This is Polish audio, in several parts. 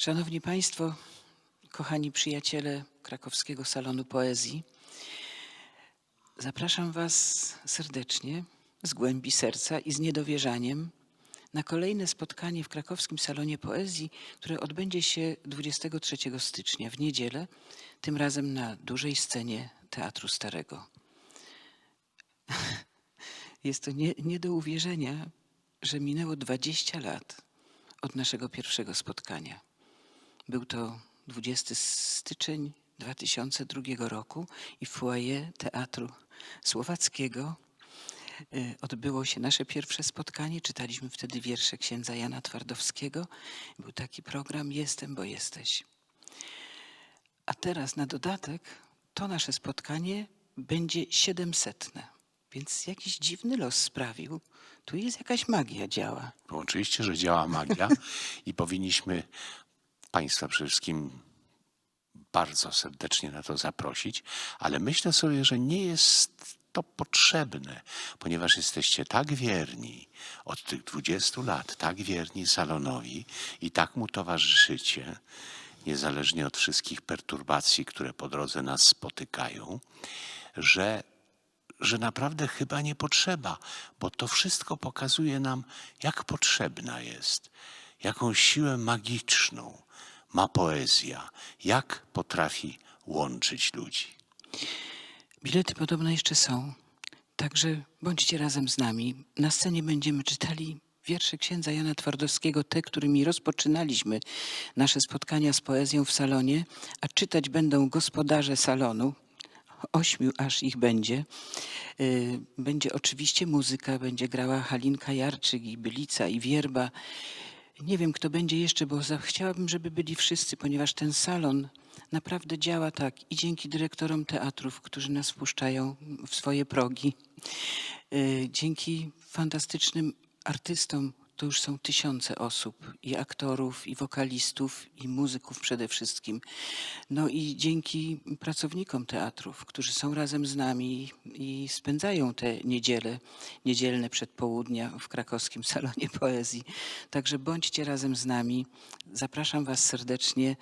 Szanowni Państwo, kochani przyjaciele krakowskiego salonu poezji, zapraszam Was serdecznie, z głębi serca i z niedowierzaniem na kolejne spotkanie w krakowskim salonie poezji, które odbędzie się 23 stycznia w niedzielę, tym razem na dużej scenie Teatru Starego. Jest to nie, nie do uwierzenia, że minęło 20 lat od naszego pierwszego spotkania. Był to 20 styczeń 2002 roku i w foyer Teatru Słowackiego y, odbyło się nasze pierwsze spotkanie. Czytaliśmy wtedy wiersze księdza Jana Twardowskiego. Był taki program Jestem, bo jesteś. A teraz na dodatek to nasze spotkanie będzie siedemsetne. Więc jakiś dziwny los sprawił. Tu jest jakaś magia działa. Bo oczywiście, że działa magia i powinniśmy Państwa przede wszystkim bardzo serdecznie na to zaprosić, ale myślę sobie, że nie jest to potrzebne, ponieważ jesteście tak wierni od tych 20 lat, tak wierni salonowi i tak mu towarzyszycie, niezależnie od wszystkich perturbacji, które po drodze nas spotykają, że że naprawdę chyba nie potrzeba, bo to wszystko pokazuje nam, jak potrzebna jest, jaką siłę magiczną ma poezja, jak potrafi łączyć ludzi. Bilety podobno jeszcze są, także bądźcie razem z nami. Na scenie będziemy czytali wiersze księdza Jana Twardowskiego, te, którymi rozpoczynaliśmy nasze spotkania z poezją w salonie, a czytać będą gospodarze salonu. Ośmiu aż ich będzie. Y, Będzie oczywiście muzyka, będzie grała Halinka Jarczyk i Bylica i Wierba. Nie wiem, kto będzie jeszcze, bo chciałabym, żeby byli wszyscy, ponieważ ten salon naprawdę działa tak i dzięki dyrektorom teatrów, którzy nas wpuszczają w swoje progi, y, dzięki fantastycznym artystom, to już są tysiące osób, i aktorów, i wokalistów, i muzyków przede wszystkim. No i dzięki pracownikom teatrów, którzy są razem z nami i spędzają te niedziele, niedzielne przedpołudnia w krakowskim salonie poezji. Także bądźcie razem z nami. Zapraszam Was serdecznie,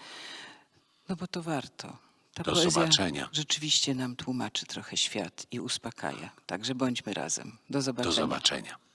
no bo to warto. Ta Do poezja zobaczenia. rzeczywiście nam tłumaczy trochę świat i uspokaja. Także bądźmy razem. Do Do zobaczenia. zobaczenia.